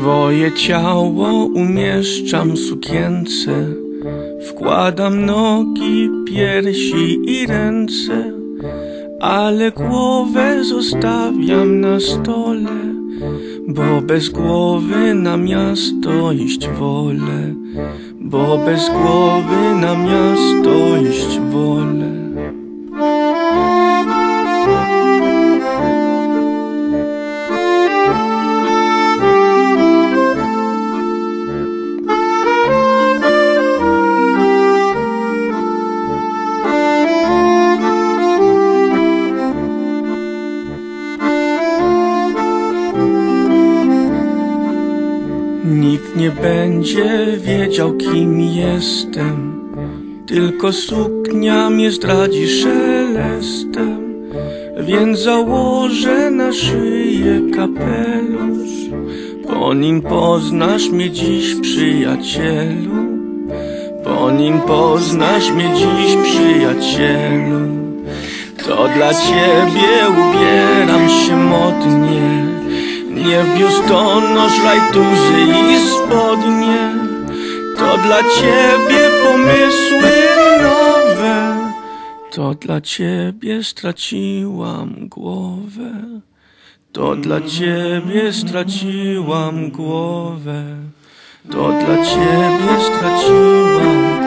Swoje ciało umieszczam sukience. Wkładam nogi, piersi i ręce Ale głowę zostawiam na stole Bo bez głowy na miasto iść wolę. Bo bez głowy na miasto iść wolę nie będzie wiedział, kim jestem, tylko suknia mnie zdradzi szelestem. Więc założę na szyję kapelusz, po nim poznasz mnie dziś, przyjacielu. Po nim poznasz mnie dziś, przyjacielu. To dla ciebie ubieram się modnie. Nie w biustonosz, rajtuzy i spodnie. To dla ciebie pomysły nowe. To dla ciebie straciłam głowę. To dla ciebie straciłam głowę. To dla ciebie straciłam